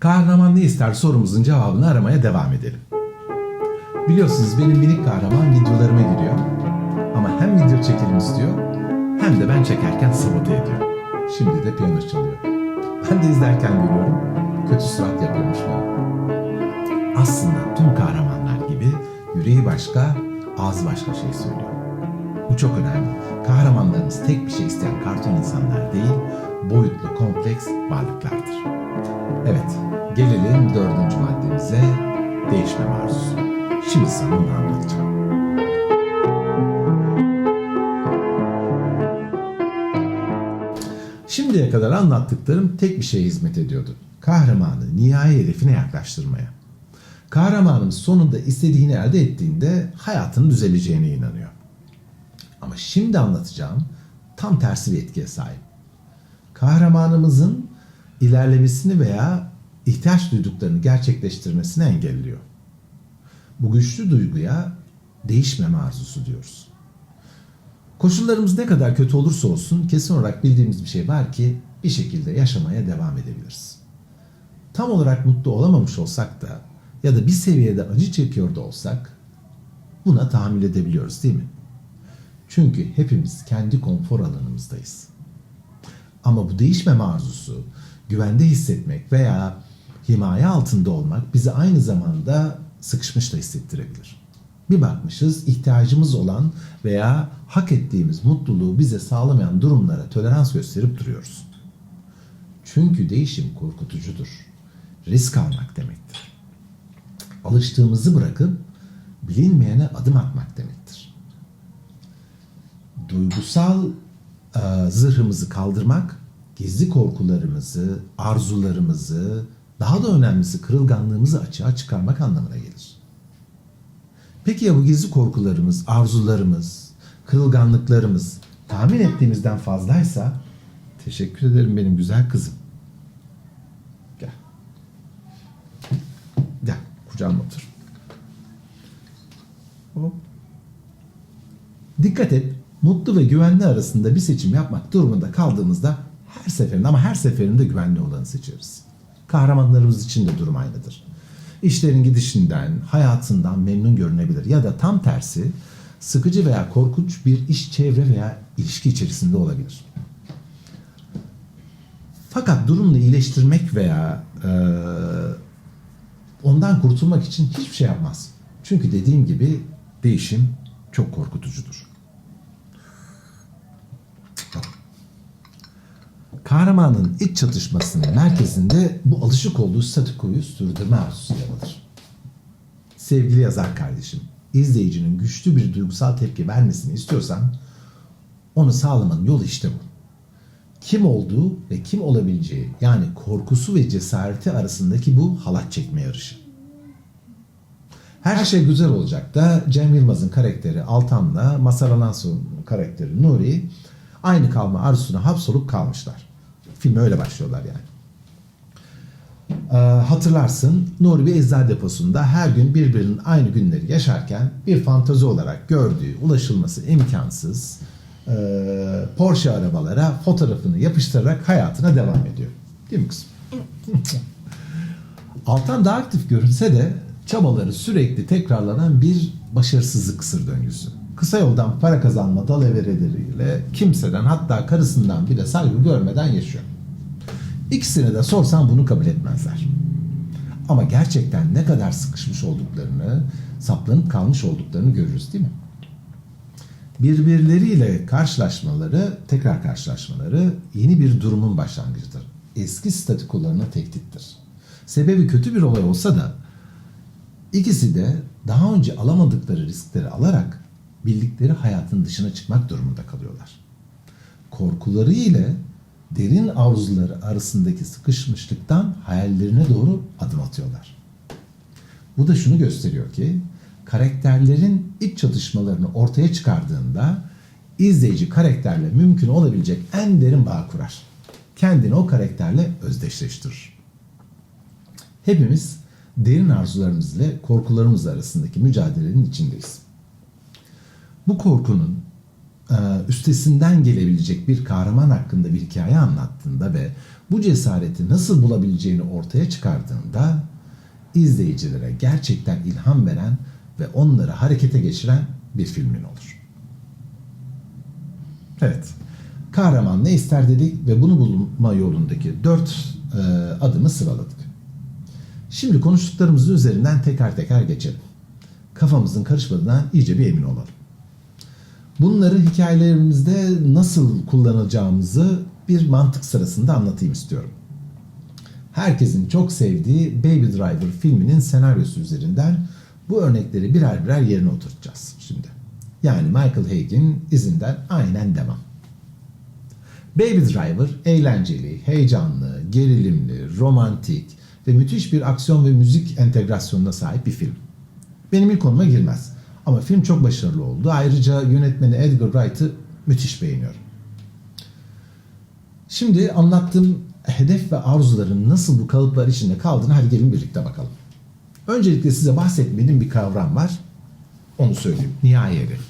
Kahraman ne ister sorumuzun cevabını aramaya devam edelim. Biliyorsunuz benim minik kahraman videolarıma giriyor. Ama hem video çekelim istiyor hem de ben çekerken sabote ediyor. Şimdi de piyano çalıyor. Ben de izlerken görüyorum. Kötü surat yapıyormuş bana. Aslında tüm kahramanlar gibi yüreği başka, ağzı başka şey söylüyor. Bu çok önemli. Kahramanlarımız tek bir şey isteyen karton insanlar değil, boyutlu kompleks varlıklardır. Evet, gelelim dördüncü maddemize, değişmem arzusu. Şimdi sana onu anlatacağım. Şimdiye kadar anlattıklarım tek bir şeye hizmet ediyordu. Kahramanı nihai hedefine yaklaştırmaya. Kahramanımız sonunda istediğini elde ettiğinde hayatının düzeleceğine inanıyor. Ama şimdi anlatacağım tam tersi bir etkiye sahip. Kahramanımızın ilerlemesini veya ihtiyaç duyduklarını gerçekleştirmesini engelliyor. Bu güçlü duyguya değişmeme arzusu diyoruz. Koşullarımız ne kadar kötü olursa olsun kesin olarak bildiğimiz bir şey var ki bir şekilde yaşamaya devam edebiliriz. Tam olarak mutlu olamamış olsak da ya da bir seviyede acı çekiyor da olsak buna tahammül edebiliyoruz değil mi? Çünkü hepimiz kendi konfor alanımızdayız. Ama bu değişmeme arzusu, güvende hissetmek veya himaye altında olmak bizi aynı zamanda sıkışmış da hissettirebilir. Bir bakmışız ihtiyacımız olan veya hak ettiğimiz mutluluğu bize sağlamayan durumlara tolerans gösterip duruyoruz. Çünkü değişim korkutucudur. Risk almak demektir. Alıştığımızı bırakıp bilinmeyene adım atmak demektir. Duygusal e, zırhımızı kaldırmak, gizli korkularımızı, arzularımızı, daha da önemlisi kırılganlığımızı açığa çıkarmak anlamına gelir. Peki ya bu gizli korkularımız, arzularımız, kırılganlıklarımız tahmin ettiğimizden fazlaysa teşekkür ederim benim güzel kızım. Gel. Gel kucağıma otur. Hop. Dikkat et, mutlu ve güvenli arasında bir seçim yapmak durumunda kaldığımızda her seferinde ama her seferinde güvenli olanı seçeriz. Kahramanlarımız için de durum aynıdır. İşlerin gidişinden, hayatından memnun görünebilir ya da tam tersi sıkıcı veya korkunç bir iş çevre veya ilişki içerisinde olabilir. Fakat durumunu iyileştirmek veya e, ondan kurtulmak için hiçbir şey yapmaz. Çünkü dediğim gibi değişim çok korkutucudur. Kahramanın iç çatışmasının merkezinde bu alışık olduğu statükoyu sürdürme arzusu yer alır. Sevgili yazar kardeşim, izleyicinin güçlü bir duygusal tepki vermesini istiyorsan onu sağlamanın yolu işte bu. Kim olduğu ve kim olabileceği yani korkusu ve cesareti arasındaki bu halat çekme yarışı. Her şey güzel olacak da Cem Yılmaz'ın karakteri Altan'la Alanso'nun karakteri Nuri aynı kalma arzusuna hapsolup kalmışlar. Filme öyle başlıyorlar yani. Ee, hatırlarsın Nuri bir eczane deposunda her gün birbirinin aynı günleri yaşarken bir fantazi olarak gördüğü ulaşılması imkansız e, Porsche arabalara fotoğrafını yapıştırarak hayatına devam ediyor. Değil mi kızım? Altan daha aktif görünse de çabaları sürekli tekrarlanan bir başarısızlık kısır döngüsü. Kısa yoldan para kazanma dalavereleriyle kimseden hatta karısından bile saygı görmeden yaşıyor. İkisine de sorsan bunu kabul etmezler. Ama gerçekten ne kadar sıkışmış olduklarını, saplanıp kalmış olduklarını görürüz değil mi? Birbirleriyle karşılaşmaları, tekrar karşılaşmaları yeni bir durumun başlangıcıdır. Eski statükolarına tehdittir. Sebebi kötü bir olay olsa da ikisi de daha önce alamadıkları riskleri alarak bildikleri hayatın dışına çıkmak durumunda kalıyorlar. Korkuları ile derin arzuları arasındaki sıkışmışlıktan hayallerine doğru adım atıyorlar. Bu da şunu gösteriyor ki karakterlerin iç çatışmalarını ortaya çıkardığında izleyici karakterle mümkün olabilecek en derin bağ kurar. Kendini o karakterle özdeşleştirir. Hepimiz derin arzularımız ile korkularımız arasındaki mücadelenin içindeyiz. Bu korkunun e, üstesinden gelebilecek bir kahraman hakkında bir hikaye anlattığında ve bu cesareti nasıl bulabileceğini ortaya çıkardığında izleyicilere gerçekten ilham veren ve onları harekete geçiren bir filmin olur. Evet, kahraman ne ister dedik ve bunu bulma yolundaki dört e, adımı sıraladık. Şimdi konuştuklarımızın üzerinden teker teker geçelim. Kafamızın karışmadığından iyice bir emin olalım. Bunları hikayelerimizde nasıl kullanacağımızı bir mantık sırasında anlatayım istiyorum. Herkesin çok sevdiği Baby Driver filminin senaryosu üzerinden bu örnekleri birer birer yerine oturtacağız şimdi. Yani Michael Haig'in izinden aynen devam. Baby Driver eğlenceli, heyecanlı, gerilimli, romantik ve müthiş bir aksiyon ve müzik entegrasyonuna sahip bir film. Benim ilk konuma girmez. Ama film çok başarılı oldu. Ayrıca yönetmeni Edgar Wright'ı müthiş beğeniyorum. Şimdi anlattığım hedef ve arzuların nasıl bu kalıplar içinde kaldığını hadi gelin birlikte bakalım. Öncelikle size bahsetmediğim bir kavram var. Onu söyleyeyim. Nihai hedef.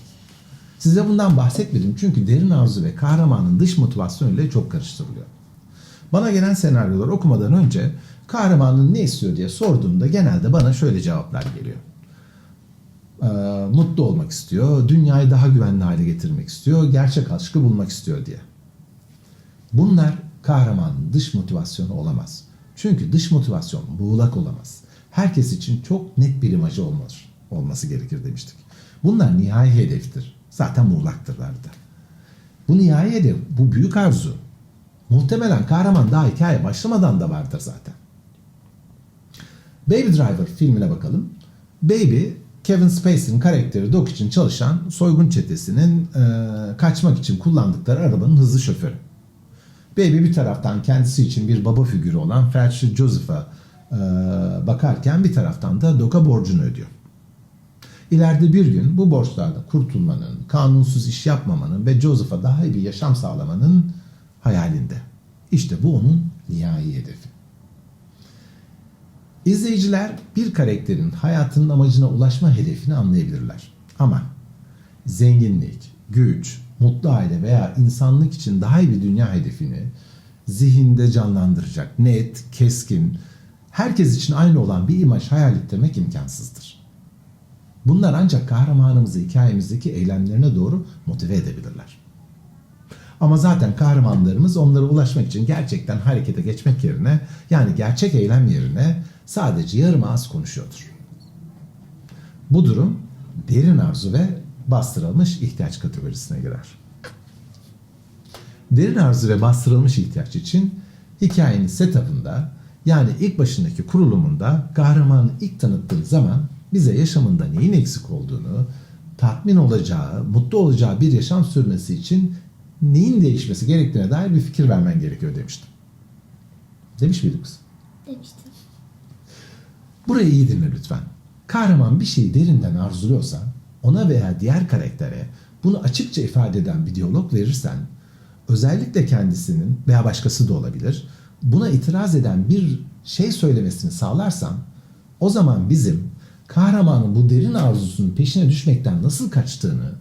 Size bundan bahsetmedim çünkü derin arzu ve kahramanın dış motivasyonu ile çok karıştırılıyor. Bana gelen senaryolar okumadan önce kahramanın ne istiyor diye sorduğumda genelde bana şöyle cevaplar geliyor. Ee, mutlu olmak istiyor, dünyayı daha güvenli hale getirmek istiyor, gerçek aşkı bulmak istiyor diye. Bunlar kahramanın dış motivasyonu olamaz. Çünkü dış motivasyon buğulak olamaz. Herkes için çok net bir imajı olmalı, olması gerekir demiştik. Bunlar nihai hedeftir. Zaten muğlaktırlar da. Bu nihai hedef, bu büyük arzu. Muhtemelen kahraman daha hikaye başlamadan da vardır zaten. Baby Driver filmine bakalım. Baby, Kevin Spacey'nin karakteri Doc için çalışan soygun çetesinin e, kaçmak için kullandıkları arabanın hızlı şoförü. Baby bir taraftan kendisi için bir baba figürü olan felçli Joseph'a e, bakarken bir taraftan da Doc'a borcunu ödüyor. İleride bir gün bu borçlardan kurtulmanın, kanunsuz iş yapmamanın ve Joseph'a daha iyi bir yaşam sağlamanın hayalinde. İşte bu onun nihai hedefi. İzleyiciler bir karakterin hayatının amacına ulaşma hedefini anlayabilirler. Ama zenginlik, güç, mutlu aile veya insanlık için daha iyi bir dünya hedefini zihinde canlandıracak, net, keskin, herkes için aynı olan bir imaj hayal ettirmek imkansızdır. Bunlar ancak kahramanımızı hikayemizdeki eylemlerine doğru motive edebilirler. Ama zaten kahramanlarımız onlara ulaşmak için gerçekten harekete geçmek yerine yani gerçek eylem yerine sadece yarım ağız konuşuyordur. Bu durum derin arzu ve bastırılmış ihtiyaç kategorisine girer. Derin arzu ve bastırılmış ihtiyaç için hikayenin setup'ında yani ilk başındaki kurulumunda kahramanı ilk tanıttığı zaman bize yaşamında neyin eksik olduğunu, tatmin olacağı, mutlu olacağı bir yaşam sürmesi için neyin değişmesi gerektiğine dair bir fikir vermen gerekiyor demiştim. Demiş miydik kız? demiştim. Burayı iyi dinle lütfen. Kahraman bir şeyi derinden arzuluyorsa ona veya diğer karaktere bunu açıkça ifade eden bir diyalog verirsen özellikle kendisinin veya başkası da olabilir buna itiraz eden bir şey söylemesini sağlarsan o zaman bizim kahramanın bu derin arzusunun peşine düşmekten nasıl kaçtığını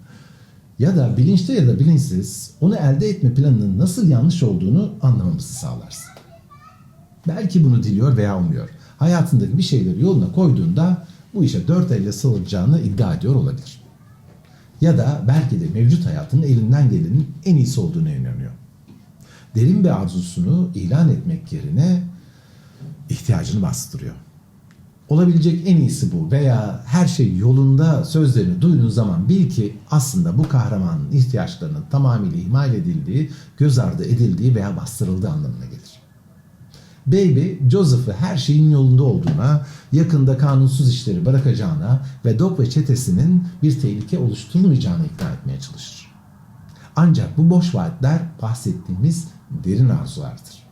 ya da bilinçli ya da bilinçsiz onu elde etme planının nasıl yanlış olduğunu anlamamızı sağlarsın. Belki bunu diliyor veya umuyor. Hayatındaki bir şeyleri yoluna koyduğunda bu işe dört elle sığılacağını iddia ediyor olabilir. Ya da belki de mevcut hayatının elinden gelenin en iyisi olduğunu inanıyor. Derin bir arzusunu ilan etmek yerine ihtiyacını bastırıyor. Olabilecek en iyisi bu veya her şey yolunda sözlerini duyduğun zaman bil ki aslında bu kahramanın ihtiyaçlarının tamamıyla ihmal edildiği, göz ardı edildiği veya bastırıldığı anlamına gelir. Baby, Joseph'ı her şeyin yolunda olduğuna, yakında kanunsuz işleri bırakacağına ve Doc ve çetesinin bir tehlike oluşturmayacağına ikna etmeye çalışır. Ancak bu boş vaatler bahsettiğimiz derin arzulardır.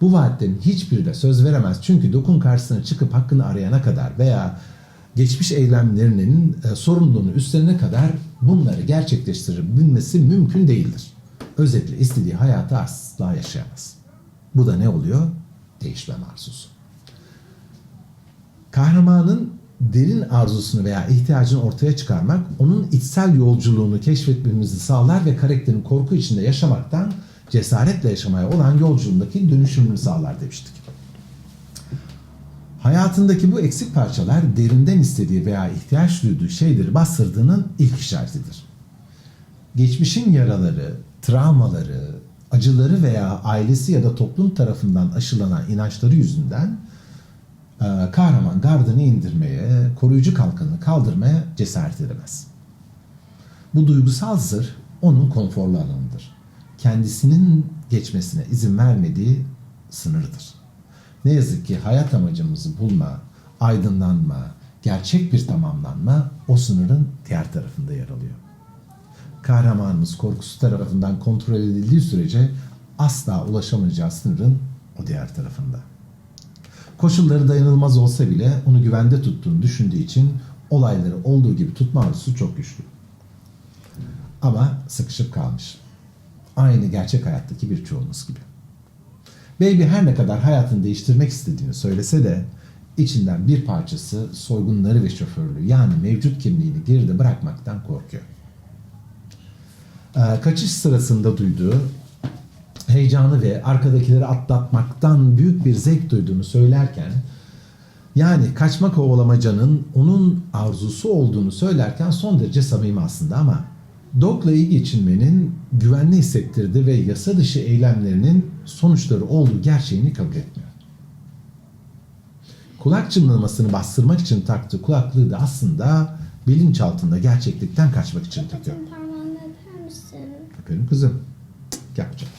Bu vaatlerin hiçbiri de söz veremez çünkü Doc'un karşısına çıkıp hakkını arayana kadar veya geçmiş eylemlerinin e, sorumluluğunu üstlenene kadar bunları gerçekleştirebilmesi mümkün değildir. Özetle istediği hayatı asla yaşayamaz. Bu da ne oluyor? Değişmem arzusu. Kahramanın derin arzusunu veya ihtiyacını ortaya çıkarmak onun içsel yolculuğunu keşfetmemizi sağlar ve karakterin korku içinde yaşamaktan cesaretle yaşamaya olan yolculuğundaki dönüşümünü sağlar demiştik. Hayatındaki bu eksik parçalar derinden istediği veya ihtiyaç duyduğu şeyleri bastırdığının ilk işaretidir. Geçmişin yaraları, travmaları, acıları veya ailesi ya da toplum tarafından aşılanan inançları yüzünden e, kahraman gardını indirmeye, koruyucu kalkanını kaldırmaya cesaret edemez. Bu duygusal zırh onun konforlu alanıdır. Kendisinin geçmesine izin vermediği sınırdır. Ne yazık ki hayat amacımızı bulma, aydınlanma, gerçek bir tamamlanma o sınırın diğer tarafında yer alıyor. Kahramanımız korkusu tarafından kontrol edildiği sürece asla ulaşamayacağı sınırın o diğer tarafında. Koşulları dayanılmaz olsa bile onu güvende tuttuğunu düşündüğü için olayları olduğu gibi tutma arzusu çok güçlü. Ama sıkışıp kalmış. Aynı gerçek hayattaki birçoğumuz gibi. Baby her ne kadar hayatını değiştirmek istediğini söylese de içinden bir parçası soygunları ve şoförlüğü yani mevcut kimliğini geride bırakmaktan korkuyor. Ee, kaçış sırasında duyduğu heyecanı ve arkadakileri atlatmaktan büyük bir zevk duyduğunu söylerken yani kaçma kovalamacanın onun arzusu olduğunu söylerken son derece samimi aslında ama Dog'la iyi geçinmenin güvenli hissettirdiği ve yasa dışı eylemlerinin sonuçları olduğu gerçeğini kabul etmiyor. Kulak çınlamasını bastırmak için taktığı kulaklığı da aslında bilinçaltında gerçeklikten kaçmak için takıyor. Öperim kızım. Gel canım.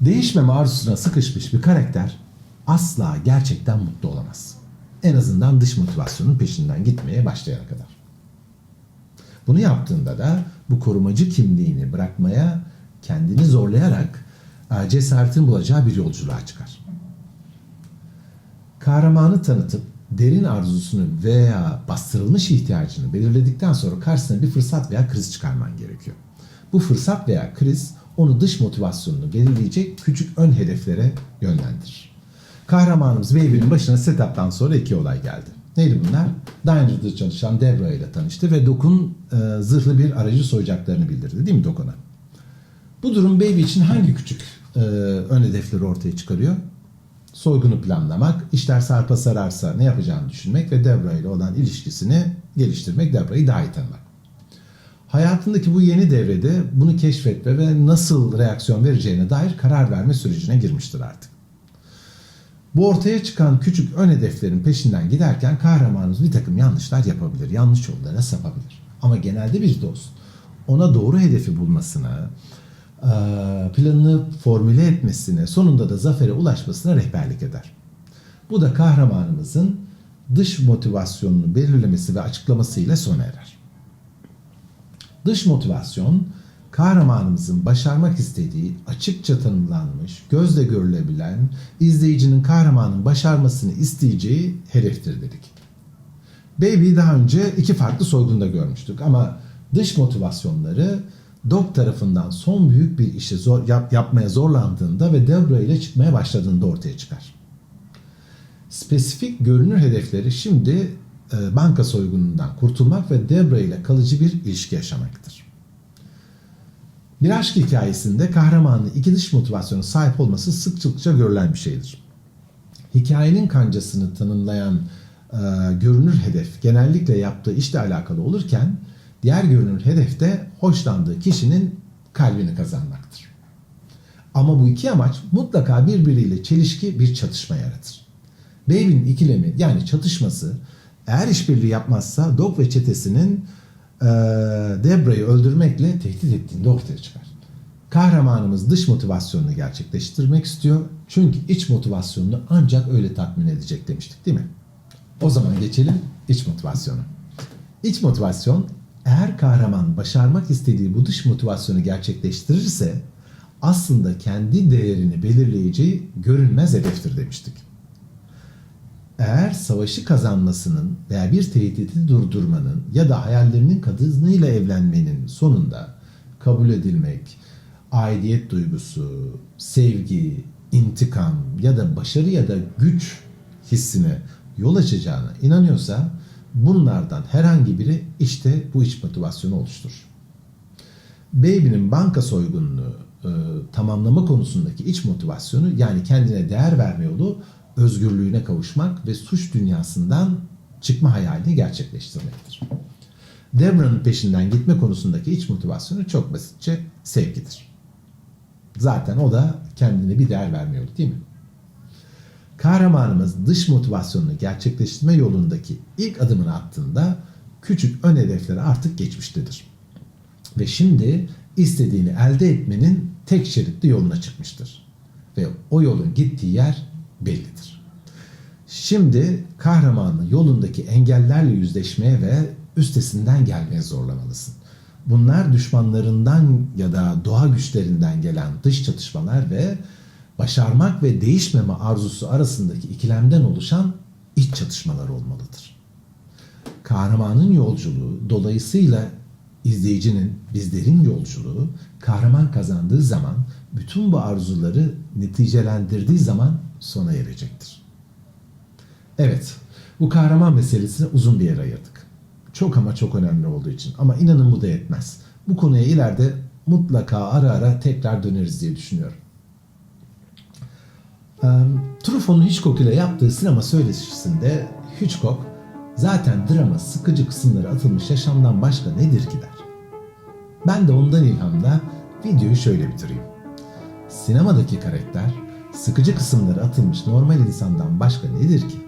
Değişmeme arzusuna sıkışmış bir karakter asla gerçekten mutlu olamaz. En azından dış motivasyonun peşinden gitmeye başlayana kadar. Bunu yaptığında da bu korumacı kimliğini bırakmaya kendini zorlayarak e, cesaretin bulacağı bir yolculuğa çıkar. Kahramanı tanıtıp derin arzusunu veya bastırılmış ihtiyacını belirledikten sonra karşısına bir fırsat veya kriz çıkarman gerekiyor. Bu fırsat veya kriz onu dış motivasyonunu belirleyecek küçük ön hedeflere yönlendirir. Kahramanımız Baby'nin başına setup'tan sonra iki olay geldi. Neydi bunlar? Diner'da çalışan Debra ile tanıştı ve Dok'un e, zırhlı bir aracı soyacaklarını bildirdi değil mi Dok ona? Bu durum Baby için hangi küçük e, ön hedefleri ortaya çıkarıyor? Soygunu planlamak, işler sarpa sararsa ne yapacağını düşünmek ve Debra ile olan ilişkisini geliştirmek, Debra'yı daha iyi tanımak. Hayatındaki bu yeni devrede bunu keşfetme ve nasıl reaksiyon vereceğine dair karar verme sürecine girmiştir artık. Bu ortaya çıkan küçük ön hedeflerin peşinden giderken kahramanımız bir takım yanlışlar yapabilir, yanlış yollara sapabilir. Ama genelde bir dost ona doğru hedefi bulmasına, eee, planını formüle etmesine, sonunda da zafere ulaşmasına rehberlik eder. Bu da kahramanımızın dış motivasyonunu belirlemesi ve açıklamasıyla sona erer. Dış motivasyon kahramanımızın başarmak istediği açıkça tanımlanmış, gözle görülebilen, izleyicinin kahramanın başarmasını isteyeceği hedeftir dedik. Baby daha önce iki farklı soygunda görmüştük ama dış motivasyonları Dog tarafından son büyük bir işi zor, yap, yapmaya zorlandığında ve Debra ile çıkmaya başladığında ortaya çıkar. Spesifik görünür hedefleri şimdi e, banka soygunundan kurtulmak ve Debra ile kalıcı bir ilişki yaşamaktır. Bir aşk hikayesinde kahramanın iki dış motivasyona sahip olması sıkça görülen bir şeydir. Hikayenin kancasını tanımlayan e, görünür hedef genellikle yaptığı işle alakalı olurken diğer görünür hedef de hoşlandığı kişinin kalbini kazanmaktır. Ama bu iki amaç mutlaka birbiriyle çelişki bir çatışma yaratır. Baby'nin ikilemi yani çatışması eğer işbirliği yapmazsa Dog ve çetesinin e, Debra'yı öldürmekle tehdit ettiğinde ortaya çıkar. Kahramanımız dış motivasyonunu gerçekleştirmek istiyor. Çünkü iç motivasyonunu ancak öyle tatmin edecek demiştik değil mi? O zaman geçelim iç motivasyonu. İç motivasyon eğer kahraman başarmak istediği bu dış motivasyonu gerçekleştirirse aslında kendi değerini belirleyeceği görünmez hedeftir demiştik. Eğer savaşı kazanmasının veya bir tehdidi durdurmanın ya da hayallerinin kadınıyla evlenmenin sonunda kabul edilmek, aidiyet duygusu, sevgi, intikam ya da başarı ya da güç hissine yol açacağına inanıyorsa bunlardan herhangi biri işte bu iç motivasyonu oluşturur. Baby'nin banka soygununu e, tamamlama konusundaki iç motivasyonu yani kendine değer verme yolu özgürlüğüne kavuşmak ve suç dünyasından çıkma hayalini gerçekleştirmektir. Deborah'ın peşinden gitme konusundaki iç motivasyonu çok basitçe sevgidir. Zaten o da kendine bir değer verme yolu değil mi? Kahramanımız dış motivasyonunu gerçekleştirme yolundaki ilk adımını attığında küçük ön hedefleri artık geçmiştedir. Ve şimdi istediğini elde etmenin tek şeritli yoluna çıkmıştır. Ve o yolun gittiği yer bellidir. Şimdi kahramanın yolundaki engellerle yüzleşmeye ve üstesinden gelmeye zorlamalısın. Bunlar düşmanlarından ya da doğa güçlerinden gelen dış çatışmalar ve başarmak ve değişmeme arzusu arasındaki ikilemden oluşan iç çatışmalar olmalıdır. Kahramanın yolculuğu dolayısıyla izleyicinin bizlerin yolculuğu kahraman kazandığı zaman bütün bu arzuları neticelendirdiği zaman sona erecektir. Evet, bu kahraman meselesine uzun bir yer ayırdık. Çok ama çok önemli olduğu için ama inanın bu da yetmez. Bu konuya ileride mutlaka ara ara tekrar döneriz diye düşünüyorum. Um, Truffaut'un Hitchcock ile yaptığı sinema söyleşisinde Hitchcock zaten drama sıkıcı kısımları atılmış yaşamdan başka nedir ki der. Ben de ondan ilhamla videoyu şöyle bitireyim. Sinemadaki karakter sıkıcı kısımları atılmış normal insandan başka nedir ki?